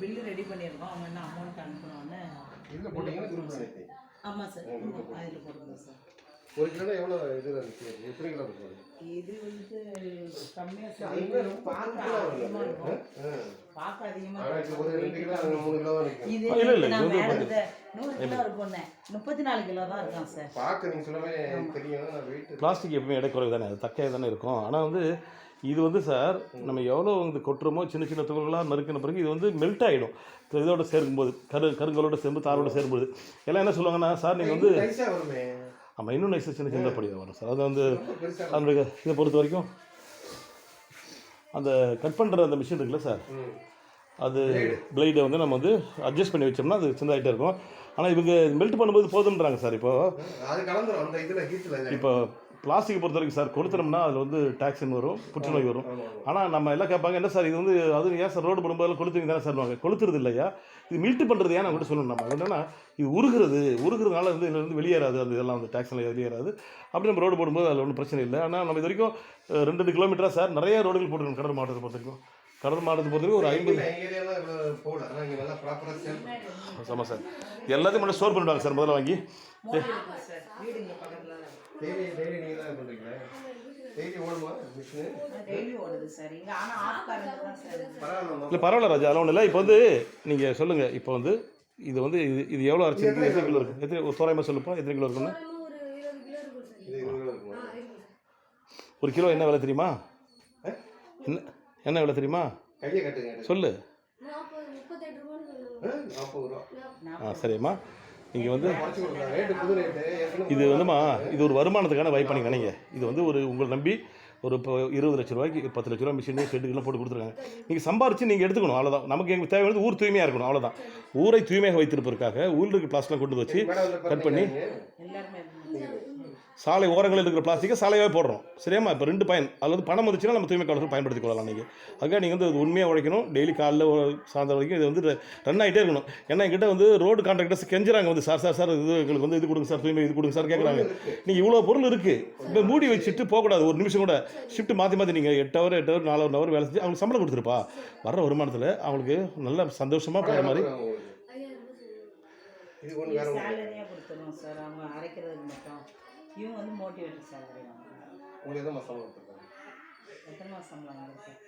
Bill ready பண்ணியிருக்கோம். அவங்க என்ன அமௌண்ட் அனுப்பணும்னு இதில் போட்டீங்கன்னா குரூப் ஆமாம் சார். அதில் போடுங்க சார். ஒரு கிலோ எவ்வளோ இது இருந்துச்சு எத்தனை கிலோ இருக்கும் இது வந்து கம்மியாக சார். பார்க்க அதிகமாக. இருக்கும். பார்க்க அதிகமாக ஒரு ரெண்டு கிலோ அங்கே மூணு கிலோ இது இல்ல, இல்ல, நான் மேடத்தை நூறு கிலோ இருக்கும்னே முப்பத்தி நாலு கிலோ தான் இருக்கான் சார். பார்க்க நீங்கள் சொல்லாமே தெரியும். வெயிட் பிளாஸ்டிக் எப்பவுமே எடை குறைவு தானே? அது தக்கையாக தானே இருக்கும். ஆனால் வந்து இது வந்து சார் நம்ம எவ்வளோ வந்து கொட்டுறோமோ சின்ன சின்ன துகள்களாக நறுக்கின பிறகு இது வந்து மெல்ட் ஆகிடும் இதோட சேரும்போது கரு கருங்களோட சேர்ந்து தாரோட சேரும்போது. எல்லாம் என்ன சொல்லுவாங்கன்னா சார் நீங்கள் வந்து ஆமாம் இன்னும் நைஸாக சின்ன சின்ன படி வரும் சார். அது வந்து அதனுடைய இதை பொறுத்த வரைக்கும் அந்த கட் பண்ணுற அந்த மிஷின் இருக்குல்ல சார்? அது பிளேடை வந்து நம்ம வந்து அட்ஜஸ்ட் பண்ணி வச்சோம்னா அது சின்னதாகிட்டே இருக்கும். ஆனால் இவங்க மெல்ட் பண்ணும்போது போதுன்றாங்க சார் இப்போ. அது கலந்துரும். அந்த இதில் ஹீட்டில் இப்போ பிளாஸ்டிக் பொறுத்த வரைக்கும் சார் கொளுத்துனோம்னா அதில் வந்து டாக்ஸின் வரும் புற்றுநோய் வரும். ஆனால் நம்ம எல்லாம் கேட்பாங்க என்ன சார் இது வந்து அது ஏன் சார் ரோடு போடும்போது கொளுத்துவீங்க தானே சார் கொளுத்துறது இல்லையா? இது மில்ட் பண்ணுறது ஏன் நான் கூட சொல்லணும்? நம்ம என்னன்னா இது உருகிறது உருகிறதுனால வந்து இதுல இருந்து வெளியேறாது அது இதெல்லாம் வந்து டாக்ஸில் வெளியேறாது. அப்படி நம்ம ரோடு போடும்போது அதில் ஒன்றும் பிரச்சனை இல்லை. ஆனால் நம்ம இது வரைக்கும் ரெண்டு ரெண்டு கிலோமீட்டராக சார் நிறைய ரோடுகள் போட்டுருக்கோம் கடல் மாவட்டத்தை பொறுத்த வரைக்கும் கடல் மாவட்டத்தை பொறுத்த வரைக்கும் ஒரு ஐம்பது ஆமாம் சார். எல்லாத்தையும் மட்டும் ஸ்டோர் பண்ணிவிடுவாங்க சார் முதல்ல வாங்கி. இல்லை பரவாயில்ல ராஜா அதெல்லாம் ஒன்றும் இல்லை. இப்போ வந்து நீங்கள் சொல்லுங்கள் இப்போ வந்து இது வந்து இது இது எவ்வளோ அரிசி இருக்குது எத்தனை கிலோ இருக்குது எத்தனை ஒரு தோராயமாக சொல்லுப்பா எத்தனை கிலோ இருக்குன்னு இருக்குமா? ஒரு கிலோ என்ன விலை தெரியுமா? என்ன? என்ன விலை தெரியுமா? கையை கட்டுங்க சொல்லு. ஆ சரிம்மா. நீங்கள் வந்து இது வந்துமா இது ஒரு வருமானத்துக்கான வாய்ப்பு நீங்கள் நினைங்க. இது வந்து ஒரு உங்களை நம்பி ஒரு இப்போ இருபது லட்ச ரூபாய்க்கு பத்து லட்ச ரூபா மிஷின் ஷெட்டுக்கெல்லாம் போட்டு கொடுத்துருக்காங்க. நீங்கள் சம்பாரிச்சு நீங்கள் எடுத்துக்கணும் அவ்வளோதான் நமக்கு எங்களுக்கு தேவையானது ஊர் தூய்மையாக இருக்கணும் அவ்வளோதான் ஊரை தூய்மையாக வைத்திருப்பதற்காக ஊரில் இருக்க கொண்டு வந்து வச்சு கட் பண்ணி எல்லாருமே சாலை ஓரங்களில் இருக்கிற பிளாஸ்டிக்கை சாலையாகவே போடுறோம். சரியாம்மா? இப்போ ரெண்டு பயன். அதில் வந்து பணம் வந்துச்சுன்னா நம்ம தூய்மை காலத்தில் பயன்படுத்தி கொள்ளலாம் நீங்கள் அதுக்காக நீங்கள் வந்து உண்மையாக உழைக்கணும். டெய்லி காலைல ஒரு சாயந்தரம் வரைக்கும் இது வந்து ரன் ஆகிட்டே இருக்கணும். ஏன்னா என்கிட்ட வந்து ரோடு கான்ட்ராக்டர்ஸ் கெஞ்சுறாங்க வந்து சார் சார் சார் இது எங்களுக்கு வந்து இது கொடுங்க சார் தூய்மை இது கொடுங்க சார் கேட்குறாங்க நீங்கள் இவ்வளோ பொருள் இருக்குது இப்போ மூடி வச்சுட்டு போகக்கூடாது. ஒரு நிமிஷம் கூட ஷிஃப்ட் மாற்றி மாற்றி நீங்கள் எட்டு ஹவர் எட்டு ஹவர் நாலு ஹவர் வேலை செஞ்சு அவங்களுக்கு சம்பளம் கொடுத்துருப்பா. வர்ற வருமானத்தில் அவங்களுக்கு நல்ல சந்தோஷமாக போகிற மாதிரி. இது ஒன்று வேற சார் இவங்க வந்து மோட்டிவேட்டர் சேலரி வாங்குறாங்க உங்களுக்கு எதுவும் மசாலா கொடுத்துருக்காங்க? எத்தனை மாதம் சம்பளம் வாங்குறது சார்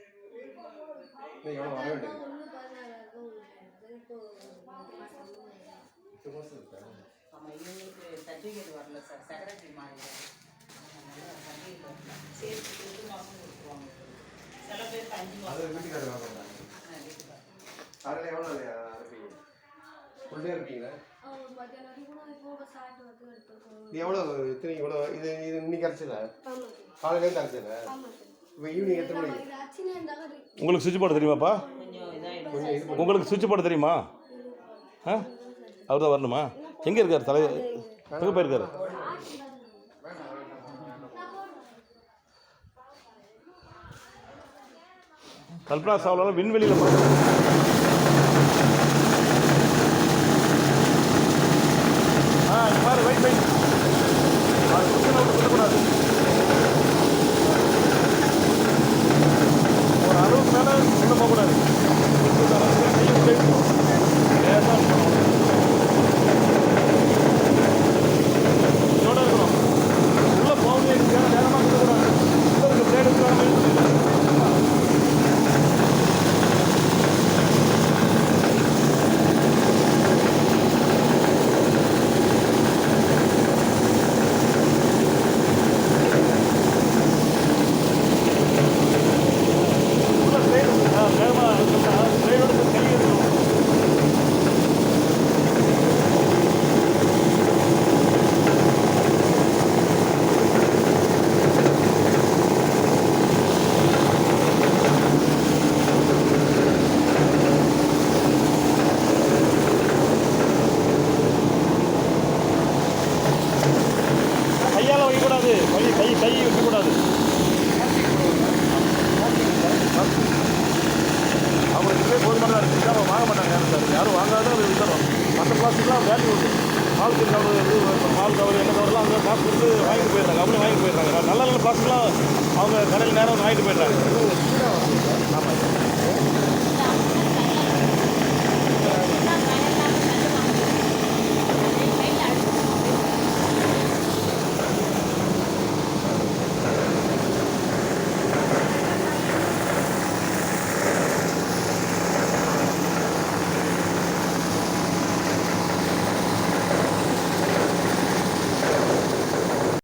நீங்கள் எவ்வளோ வர வேண்டியது? மாதம் ஆமாம் இவங்களுக்கு சர்டிஃபிகேட் வரல சார் செக்ரட்டரி மாறிடுறாங்க சர்டிஃபிகேட் வரல. சேர்த்து எட்டு மாதம் கொடுத்துருவாங்க. சில பேருக்கு அஞ்சு அது மாதம் வீட்டுக்காரர். வாங்க மாட்டாங்க அதில் எவ்வளோ இருப்பீங்க? ஃபுல் டே இருப்பீங்களா? அவங்க மத்தியானம். வரைக்கும் கூட இப்போ சாப்பிட்டு வந்து எடுத்துருக்கோம் இது எவ்வளோ இத்தனை இவ்வளோ இது இது இன்னைக்கு சார் காலையிலேருந்து சார். இப்போ ஈவினிங் எத்தனை மணிக்கு? உங்களுக்கு சுவிட்ச் போர்டு தெரியுமாப்பா உங்களுக்கு சுவிட்ச் போர்டு தெரியுமா? ஆ? அவர் தான் வரணுமா? எங்கே இருக்கார் தலை? எங்கே போயிருக்காரு? கல்பனா சாவ்லாம் விண்வெளியில் பால் கவர் வந்து பால் கவர் என்ன கவர்லாம் அவங்க காசு கொடுத்து வாங்கிட்டு போயிடுறாங்க. அப்படியே வாங்கிட்டு போயிடுறாங்க. நல்ல நல்ல பிளாஸ்டிக்லாம் அவங்க கடையில் நேரம் வந்து வாங்கிட்டு போயிடுறாங்க. ஆமாம்